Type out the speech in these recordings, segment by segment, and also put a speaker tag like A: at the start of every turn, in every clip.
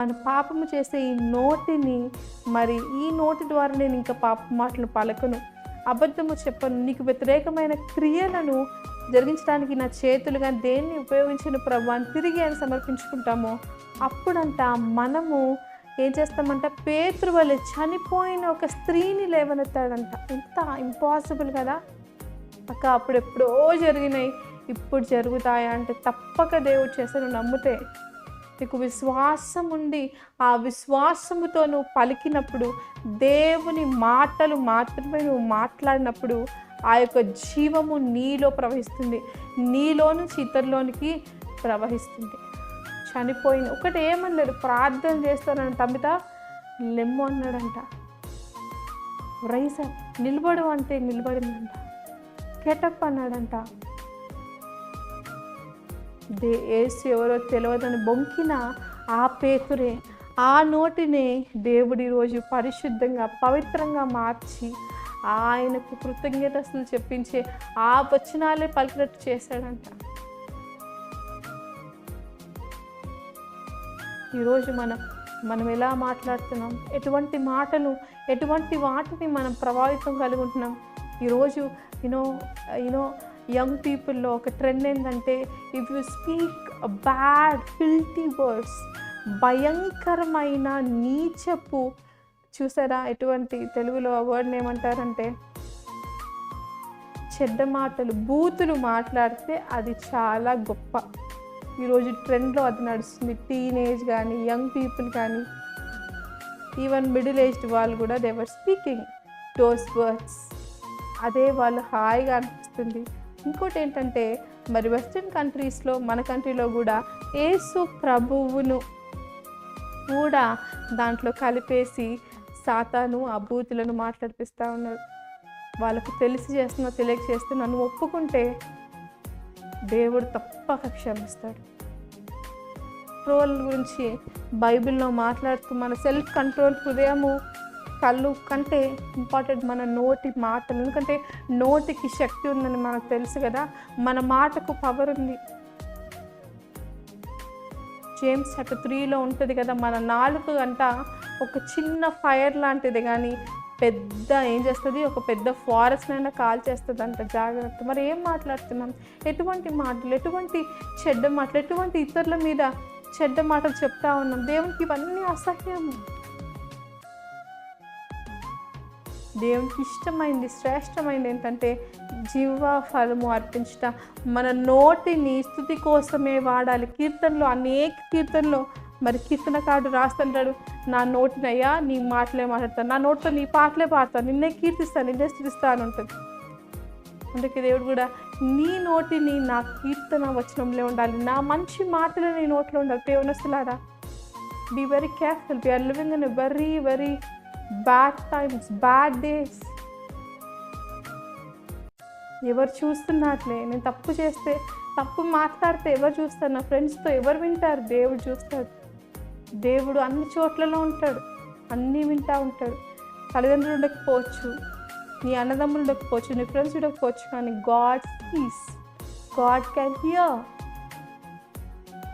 A: మన పాపము చేసే ఈ నోటిని మరి ఈ నోటి ద్వారా నేను ఇంకా పాప మాటలు పలకను. అబద్ధము చెప్పను. నీకు వ్యతిరేకమైన క్రియలను జరిగించడానికి నా చేతులుగా దేన్ని ఉపయోగించిన ప్రభాన్ని తిరిగి ఆయన సమర్పించుకుంటామో అప్పుడంట మనము ఏం చేస్తామంట? పేతృ వలె చనిపోయిన ఒక స్త్రీని లేవనెత్తాడంట. ఎంత ఇంపాసిబుల్ కదా? అక్క అప్పుడెప్పుడో జరిగినాయి. ఇప్పుడు జరుగుతాయా అంటే తప్పక దేవుడు చేస్తే నమ్మితే. నీకు విశ్వాసం ఉండి ఆ విశ్వాసముతో నువ్వు పలికినప్పుడు దేవుని మాటలు మాత్రమే నువ్వు మాట్లాడినప్పుడు ఆ యొక్క జీవము నీలో ప్రవహిస్తుంది. నీలో నుంచి ఇతరులోనికి ప్రవహిస్తుంది. చనిపోయిన ఒకటి ఏమన్నాడు? ప్రార్థన చేస్తానని తమ్మిత లెమ్ము అన్నాడంట. రైస్ నిలబడు అంటే నిలబడిందంట. గెటప్ అన్నాడంట. దే ఏసు ఎవరో తెలియదని బొంకిన ఆ పేతురే ఆ నోటినే దేవుడి రోజు పరిశుద్ధంగా పవిత్రంగా మార్చి ఆయనకు కృతజ్ఞతలు చెప్పించే ఆ వచనాలే పలికినట్టు చేశాడంట. ఈరోజు మనం మనం ఎలా మాట్లాడుతున్నాం? ఎటువంటి మాటలు ఎటువంటి వాటిని మనం ప్రభావితం కలిగి ఉంటున్నాం? ఈరోజు యూనో యూనో యంగ్ పీపుల్లో ఒక ట్రెండ్ ఏంటంటే if you speak bad filthy words భయంకరమైన నీచపు చూసారా ఎటువంటి తెలుగులో ఆ వర్డ్ని ఏమంటారంటే చెడ్డ మాటలు బూతులు మాట్లాడితే అది చాలా గొప్ప. ఈరోజు ట్రెండ్లో అది నడుస్తుంది. టీనేజ్ కానీ యంగ్ పీపుల్ కానీ ఈవెన్ మిడిల్ ఏజ్డ్ వాళ్ళు కూడా దేవర్ స్పీకింగ్ దోస్ వర్డ్స్ అదే వాళ్ళు హాయిగా అనిపిస్తుంది. ఇంకోటి ఏంటంటే మరి వెస్ట్రన్ కంట్రీస్లో మన కంట్రీలో కూడా ఏసు ప్రభువును కూడా దాంట్లో కలిపేసి సాతాను అభూతులను మాట్లాడిపిస్తూ ఉన్నారు. వాళ్ళకు తెలిసి చేస్తున్నా తెలియక చేస్తే నన్ను ఒప్పుకుంటే దేవుడు తప్పక క్షమిస్తాడు. ట్రోల్ గురించి బైబిల్లో మాట్లాడుతూ మన సెల్ఫ్ కంట్రోల్ హృదయము కళ్ళు కంటే ఇంపార్టెంట్ మన నోటి మాటలు. ఎందుకంటే నోటికి శక్తి ఉందని మనకు తెలుసు కదా మన మాటకు పవర్ ఉంది. జేమ్స్ చాప్టర్ త్రీలో ఉంటుంది కదా మన నాలుగు గంట ఒక చిన్న ఫైర్ లాంటిది కానీ పెద్ద ఏం చేస్తుంది? ఒక పెద్ద ఫారెస్ట్ అయినా కాల్ చేస్తుంది అంట జాగ్రత్త. మరి ఏం మాట్లాడుతున్నాం? ఎటువంటి మాటలు ఎటువంటి చెడ్డ మాటలు ఎటువంటి ఇతరుల మీద చెడ్డ మాటలు చెప్తా ఉన్నాం? దేవునికి ఇవన్నీ అసహ్యం. దేవునికి ఇష్టమైంది శ్రేష్టమైంది ఏంటంటే జీవ ఫలము అర్పించుట. మన నోటిని స్థుతి కోసమే వాడాలి. కీర్తనలో అనేక కీర్తనలో మరి కీర్తనకారుడు రాస్తుంటాడు నా నోటినయ్యా నీ మాటలే మాట్లాడతాను. నా నోటితో నీ పాటలే పాడతాను. నిన్నే కీర్తిస్తాను నిన్నే స్థుతిస్తాను ఉంటుంది అందుకే దేవుడు కూడా నీ నోటిని నా కీర్తన వచనంలో ఉండాలి. నా మంచి మాటలు నీ నోట్లో ఉండాలి. పేవనస్తులారా be very careful we are living in very very bad times bad days ఎవరు చూస్తున్నట్లే నేను తప్పు చేస్తే తప్పు మాట్లాడితే ఎవరు చూస్తారు? నా ఫ్రెండ్స్తో ఎవరు వింటారు? దేవుడు చూస్తాడు. దేవుడు అన్ని చోట్లలో ఉంటాడు. అన్నీ వింటా ఉంటాడు. తల్లిదండ్రులు ఉండకపోవచ్చు. నీ అన్నదమ్ములు ఉండకపోవచ్చు. నీ ఫ్రెండ్స్ ఉండకపోవచ్చు. కానీ God peace God can hear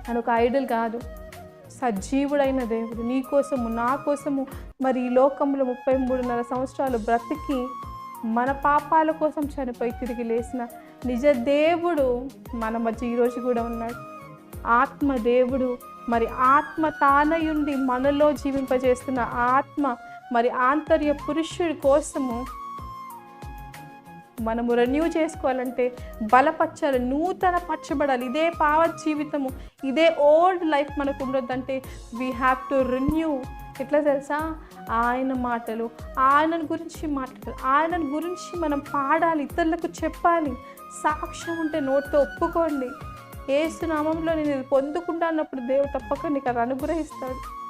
A: అని ఒక ఐడల్ కాదు. సజీవుడైన దేవుడు. నీ కోసము నా కోసము మరి ఈ లోకంలో ముప్పై మూడున్నర సంవత్సరాలు బ్రతికి మన పాపాల కోసం చనిపోయి తిరిగి లేచిన నిజ దేవుడు మన మధ్య ఈరోజు కూడా ఉన్నాడు. ఆత్మ దేవుడు మరి ఆత్మ తానయుండి మనలో జీవింపజేస్తున్న ఆత్మ మరి ఆంతర్య పురుషుడి కోసము మనము రెన్యూ చేసుకోవాలంటే బలపరచాలి నూతన పరచబడాలి. ఇదే పావ జీవితము ఇదే ఓల్డ్ లైఫ్ మనకు ఉండొద్దంటే వీ హ్యావ్ టు రెన్యూ ఎట్లా తెలుసా? ఆయన మాటలు ఆయన గురించి మాట్లాడాలి. ఆయన గురించి మనం పాడాలి ఇతరులకు చెప్పాలి. సాక్ష్యం ఉంటే నోటితో ఒప్పుకోండి. ఏసు నామంలో నేను పొందుకుంటా అన్నప్పుడు దేవుడు తప్పక నీకు అది అనుగ్రహిస్తాడు.